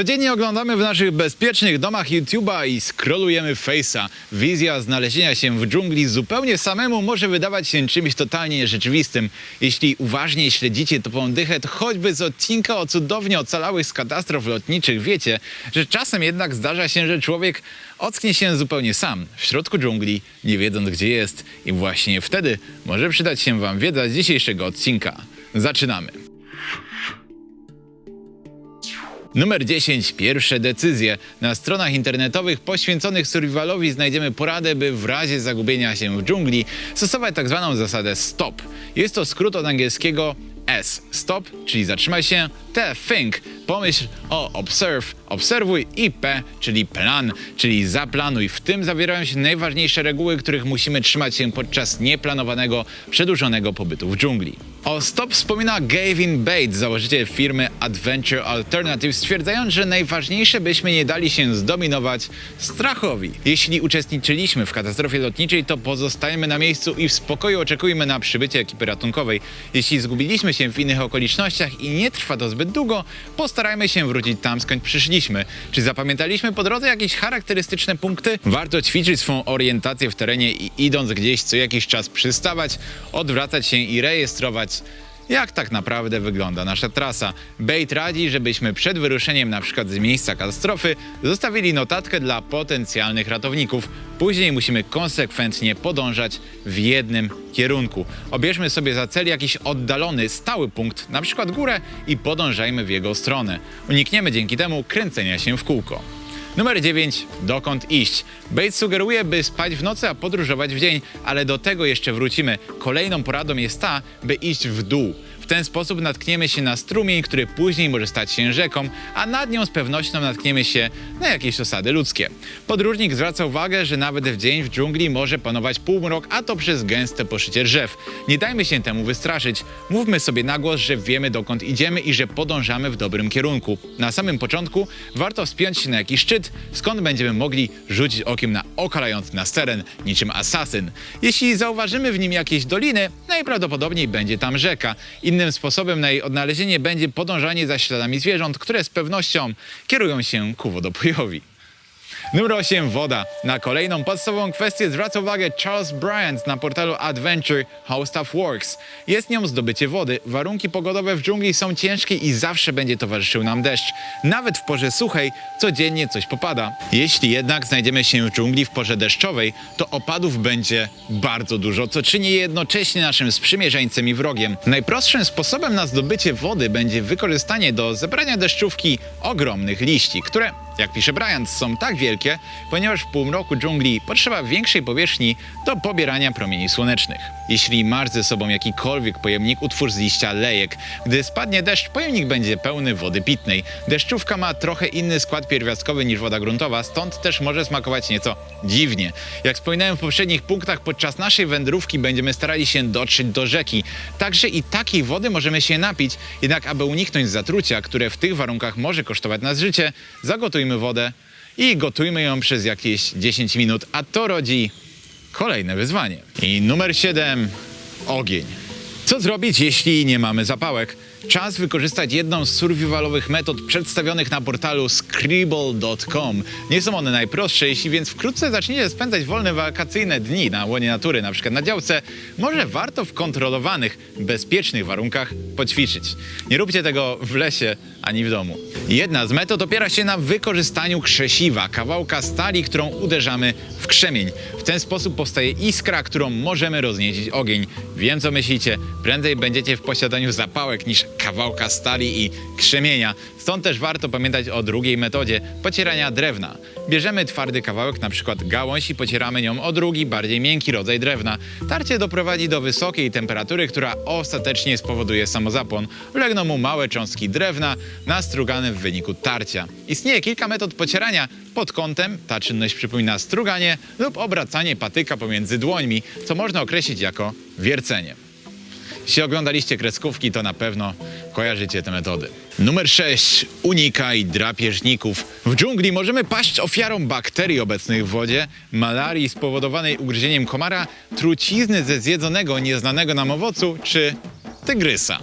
Codziennie oglądamy w naszych bezpiecznych domach YouTube'a i scrollujemy Face'a. Wizja znalezienia się w dżungli zupełnie samemu może wydawać się czymś totalnie nierzeczywistym. Jeśli uważnie śledzicie topą dychę, to choćby z odcinka o cudownie ocalałych z katastrof lotniczych wiecie, że czasem jednak zdarza się, że człowiek ocknie się zupełnie sam, w środku dżungli, nie wiedząc gdzie jest i właśnie wtedy może przydać się wam wiedza z dzisiejszego odcinka. Zaczynamy! Numer 10. Pierwsze decyzje. Na stronach internetowych poświęconych survivalowi znajdziemy poradę, by w razie zagubienia się w dżungli stosować tak zwaną zasadę STOP. Jest to skrót od angielskiego S. Stop, czyli zatrzymaj się. T. Think. Pomyśl o observe, obserwuj i P, czyli plan, czyli zaplanuj. W tym zawierają się najważniejsze reguły, których musimy trzymać się podczas nieplanowanego, przedłużonego pobytu w dżungli. O stop wspomina Gavin Bates, założyciel firmy Adventure Alternative, stwierdzając, że najważniejsze byśmy nie dali się zdominować strachowi. Jeśli uczestniczyliśmy w katastrofie lotniczej, to pozostajemy na miejscu i w spokoju oczekujmy na przybycie ekipy ratunkowej. Jeśli zgubiliśmy się w innych okolicznościach i nie trwa to zbyt długo, postarajmy się wrócić tam, skąd przyszliśmy. Czy zapamiętaliśmy po drodze jakieś charakterystyczne punkty? Warto ćwiczyć swą orientację w terenie i idąc gdzieś co jakiś czas przystawać, odwracać się i rejestrować jak tak naprawdę wygląda nasza trasa. Bait radzi, żebyśmy przed wyruszeniem na przykład z miejsca katastrofy zostawili notatkę dla potencjalnych ratowników. Później musimy konsekwentnie podążać w jednym kierunku. Obierzmy sobie za cel jakiś oddalony, stały punkt, na przykład górę i podążajmy w jego stronę. Unikniemy dzięki temu kręcenia się w kółko. Numer 9. Dokąd iść? Bates sugeruje, by spać w nocy, a podróżować w dzień, ale do tego jeszcze wrócimy. Kolejną poradą jest ta, by iść w dół. Ten sposób natkniemy się na strumień, który później może stać się rzeką, a nad nią z pewnością natkniemy się na jakieś osady ludzkie. Podróżnik zwraca uwagę, że nawet w dzień w dżungli może panować półmrok, a to przez gęste poszycie drzew. Nie dajmy się temu wystraszyć. Mówmy sobie na głos, że wiemy dokąd idziemy i że podążamy w dobrym kierunku. Na samym początku warto wspiąć się na jakiś szczyt, skąd będziemy mogli rzucić okiem na okalający nas teren, niczym asasyn. Jeśli zauważymy w nim jakieś doliny, najprawdopodobniej będzie tam rzeka. Innym sposobem na jej odnalezienie będzie podążanie za śladami zwierząt, które z pewnością kierują się ku wodopojowi. Numer 8. Woda. Na kolejną podstawową kwestię zwraca uwagę Charles Bryant na portalu Adventure How Stuff Works. Jest nią zdobycie wody. Warunki pogodowe w dżungli są ciężkie i zawsze będzie towarzyszył nam deszcz. Nawet w porze suchej codziennie coś popada. Jeśli jednak znajdziemy się w dżungli w porze deszczowej, to opadów będzie bardzo dużo, co czyni je jednocześnie naszym sprzymierzeńcem i wrogiem. Najprostszym sposobem na zdobycie wody będzie wykorzystanie do zebrania deszczówki ogromnych liści, które jak pisze Bryant, są tak wielkie, ponieważ w półmroku dżungli potrzeba większej powierzchni do pobierania promieni słonecznych. Jeśli masz ze sobą jakikolwiek pojemnik, utwórz z liścia lejek. Gdy spadnie deszcz, pojemnik będzie pełny wody pitnej. Deszczówka ma trochę inny skład pierwiastkowy niż woda gruntowa, stąd też może smakować nieco dziwnie. Jak wspominałem w poprzednich punktach, podczas naszej wędrówki będziemy starali się dotrzeć do rzeki. Także i takiej wody możemy się napić, jednak aby uniknąć zatrucia, które w tych warunkach może kosztować nas życie, zagotujmy wodę i gotujmy ją przez jakieś 10 minut, a to rodzi kolejne wyzwanie. I numer 7 ogień. Co zrobić, jeśli nie mamy zapałek? Czas wykorzystać jedną z survivalowych metod przedstawionych na portalu scribble.com. Nie są one najprostsze, jeśli więc wkrótce zaczniecie spędzać wolne wakacyjne dni na łonie natury, na przykład na działce, może warto w kontrolowanych, bezpiecznych warunkach poćwiczyć. Nie róbcie tego w lesie ani w domu. Jedna z metod opiera się na wykorzystaniu krzesiwa, kawałka stali, którą uderzamy w krzemień. W ten sposób powstaje iskra, którą możemy rozniecić ogień. Wiem co myślicie, prędzej będziecie w posiadaniu zapałek niż kawałka stali i krzemienia. Stąd też warto pamiętać o drugiej metodzie pocierania drewna. Bierzemy twardy kawałek, na przykład gałąź i pocieramy nią o drugi, bardziej miękki rodzaj drewna. Tarcie doprowadzi do wysokiej temperatury, która ostatecznie spowoduje samozapłon. Ulegną mu małe cząstki drewna nastrugane w wyniku tarcia. Istnieje kilka metod pocierania. Pod kątem ta czynność przypomina struganie lub obracanie patyka pomiędzy dłońmi, co można określić jako wiercenie. Jeśli oglądaliście kreskówki, to na pewno kojarzycie te metody. Numer 6. Unikaj drapieżników. W dżungli możemy paść ofiarą bakterii obecnych w wodzie, malarii spowodowanej ugryzieniem komara, trucizny ze zjedzonego nieznanego nam owocu czy tygrysa.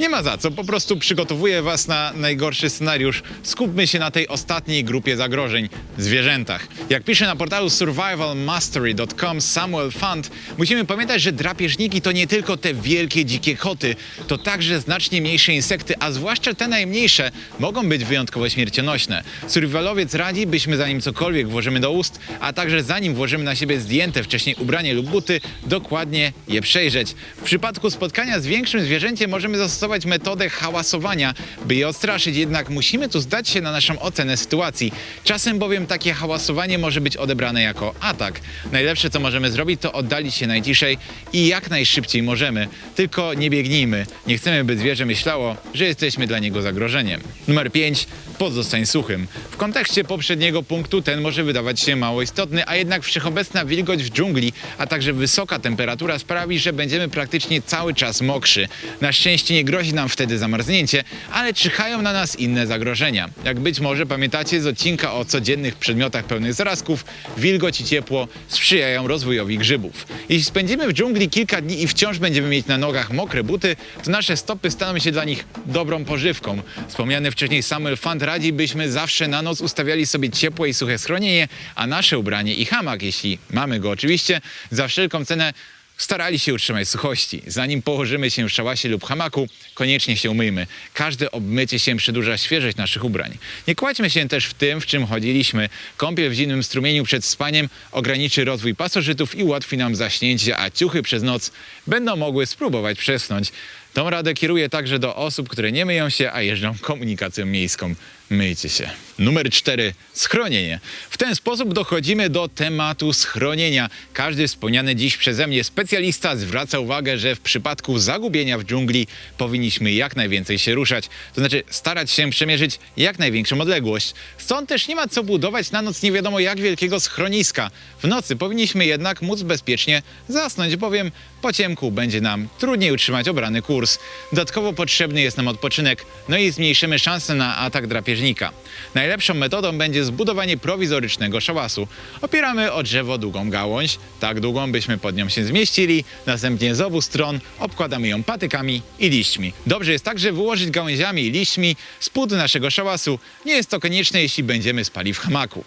Nie ma za co, po prostu przygotowuję Was na najgorszy scenariusz. Skupmy się na tej ostatniej grupie zagrożeń zwierzętach. Jak pisze na portalu survivalmastery.com Samuel Fund, musimy pamiętać, że drapieżniki to nie tylko te wielkie dzikie koty, to także znacznie mniejsze insekty, a zwłaszcza te najmniejsze mogą być wyjątkowo śmiercionośne. Survivalowiec radzi, byśmy zanim cokolwiek włożymy do ust, a także zanim włożymy na siebie zdjęte wcześniej ubranie lub buty, dokładnie je przejrzeć. W przypadku spotkania z większym zwierzęciem możemy zastosować metodę hałasowania, by je odstraszyć, jednak musimy tu zdać się na naszą ocenę sytuacji. Czasem bowiem takie hałasowanie może być odebrane jako atak. Najlepsze co możemy zrobić to oddalić się najciszej i jak najszybciej możemy. Tylko nie biegnijmy. Nie chcemy, by zwierzę myślało, że jesteśmy dla niego zagrożeniem. Numer 5. Pozostań suchym. W kontekście poprzedniego punktu ten może wydawać się mało istotny, a jednak wszechobecna wilgoć w dżungli, a także wysoka temperatura sprawi, że będziemy praktycznie cały czas mokrzy. Na szczęście nie grozi nam wtedy zamarznięcie, ale czyhają na nas inne zagrożenia. Jak być może pamiętacie z odcinka o codziennych przedmiotach pełnych zarazków, wilgoć i ciepło sprzyjają rozwojowi grzybów. Jeśli spędzimy w dżungli kilka dni i wciąż będziemy mieć na nogach mokre buty, to nasze stopy staną się dla nich dobrą pożywką. Wspomniany wcześniej Samuel Fund radzi, byśmy zawsze na noc ustawiali sobie ciepłe i suche schronienie, a nasze ubranie i hamak, jeśli mamy go oczywiście, za wszelką cenę starali się utrzymać suchości. Zanim położymy się w szałasie lub hamaku, koniecznie się umyjmy. Każde obmycie się przedłuża świeżość naszych ubrań. Nie kładźmy się też w tym, w czym chodziliśmy. Kąpiel w zimnym strumieniu przed spaniem ograniczy rozwój pasożytów i ułatwi nam zaśnięcie, a ciuchy przez noc będą mogły spróbować przesnąć. Tą radę kieruję także do osób, które nie myją się, a jeżdżą komunikacją miejską. Myjcie się. Numer 4. Schronienie. W ten sposób dochodzimy do tematu schronienia. Każdy wspomniany dziś przeze mnie specjalista zwraca uwagę, że w przypadku zagubienia w dżungli powinniśmy jak najwięcej się ruszać. To znaczy starać się przemierzyć jak największą odległość. Stąd też nie ma co budować na noc nie wiadomo jak wielkiego schroniska. W nocy powinniśmy jednak móc bezpiecznie zasnąć, bowiem po ciemku będzie nam trudniej utrzymać obrany kurs. Dodatkowo potrzebny jest nam odpoczynek, no i zmniejszymy szanse na atak drapieżnika. Najlepszą metodą będzie zbudowanie prowizorycznego szałasu. Opieramy o drzewo długą gałąź, tak długą byśmy pod nią się zmieścili, następnie z obu stron obkładamy ją patykami i liśćmi. Dobrze jest także wyłożyć gałęziami i liśćmi spód naszego szałasu. Nie jest to konieczne, jeśli będziemy spali w hamaku.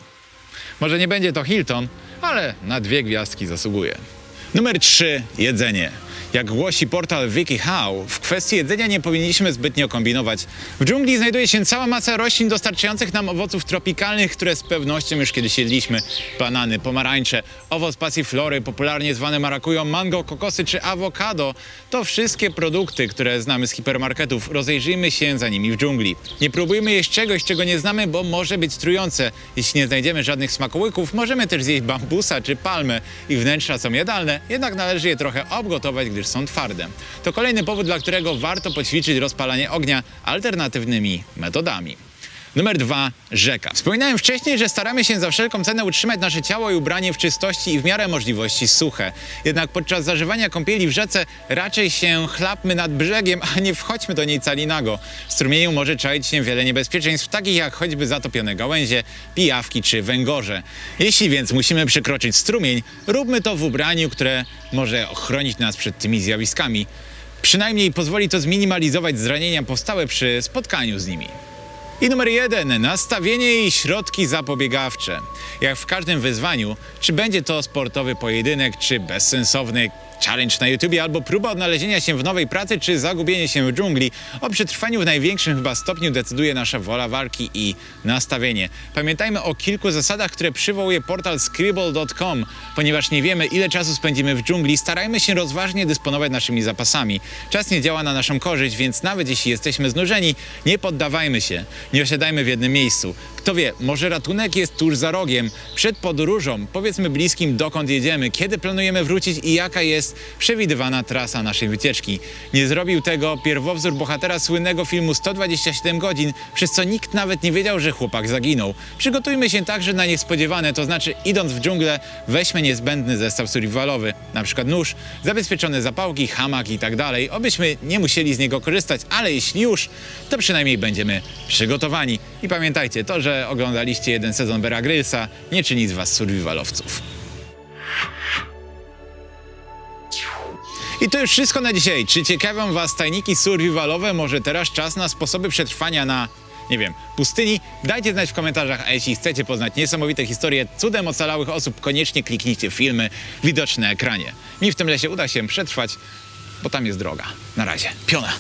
Może nie będzie to Hilton, ale na dwie gwiazdki zasługuje. Numer 3. Jedzenie. Jak głosi portal WikiHow, w kwestii jedzenia nie powinniśmy zbytnio kombinować. W dżungli znajduje się cała masa roślin dostarczających nam owoców tropikalnych, które z pewnością już kiedyś jedliśmy. Banany, pomarańcze, owoc passiflory, popularnie zwane marakują, mango, kokosy czy awokado. To wszystkie produkty, które znamy z hipermarketów. Rozejrzyjmy się za nimi w dżungli. Nie próbujmy jeść czegoś, czego nie znamy, bo może być trujące. Jeśli nie znajdziemy żadnych smakołyków, możemy też zjeść bambusa czy palmę. Ich wnętrza są jadalne, jednak należy je trochę obgotować, gdyż są twarde. To kolejny powód, dla którego warto poćwiczyć rozpalanie ognia alternatywnymi metodami. Numer dwa, rzeka. Wspominałem wcześniej, że staramy się za wszelką cenę utrzymać nasze ciało i ubranie w czystości i w miarę możliwości suche. Jednak podczas zażywania kąpieli w rzece raczej się chlapmy nad brzegiem, a nie wchodźmy do niej cali nago. W strumieniu może czaić się wiele niebezpieczeństw, takich jak choćby zatopione gałęzie, pijawki czy węgorze. Jeśli więc musimy przekroczyć strumień, róbmy to w ubraniu, które może ochronić nas przed tymi zjawiskami. Przynajmniej pozwoli to zminimalizować zranienia powstałe przy spotkaniu z nimi. I numer jeden, nastawienie i środki zapobiegawcze. Jak w każdym wyzwaniu, czy będzie to sportowy pojedynek, czy bezsensowny challenge na YouTubie, albo próba odnalezienia się w nowej pracy, czy zagubienie się w dżungli, o przetrwaniu w największym chyba stopniu decyduje nasza wola walki i nastawienie. Pamiętajmy o kilku zasadach, które przywołuje portal scribble.com. Ponieważ nie wiemy, ile czasu spędzimy w dżungli, starajmy się rozważnie dysponować naszymi zapasami. Czas nie działa na naszą korzyść, więc nawet jeśli jesteśmy znużeni, nie poddawajmy się. Nie osiadajmy w jednym miejscu. Kto wie, może ratunek jest tuż za rogiem. Przed podróżą powiedzmy bliskim, dokąd jedziemy, kiedy planujemy wrócić i jaka jest przewidywana trasa naszej wycieczki. Nie zrobił tego pierwowzór bohatera słynnego filmu 127 godzin, przez co nikt nawet nie wiedział, że chłopak zaginął. Przygotujmy się także na niespodziewane, to znaczy idąc w dżunglę, weźmy niezbędny zestaw survivalowy, na przykład nóż, zabezpieczone zapałki, hamak i tak dalej, obyśmy nie musieli z niego korzystać, ale jeśli już, to przynajmniej będziemy przygotowani. I pamiętajcie, to, że oglądaliście jeden sezon Bear Grylsa, nie czyni z was survivalowców. I to już wszystko na dzisiaj. Czy ciekawią Was tajniki survivalowe? Może teraz czas na sposoby przetrwania na, nie wiem, pustyni? Dajcie znać w komentarzach, a jeśli chcecie poznać niesamowite historie cudem ocalałych osób, koniecznie kliknijcie filmy widoczne na ekranie. Mi w tym lesie uda się przetrwać, bo tam jest droga. Na razie. Piona.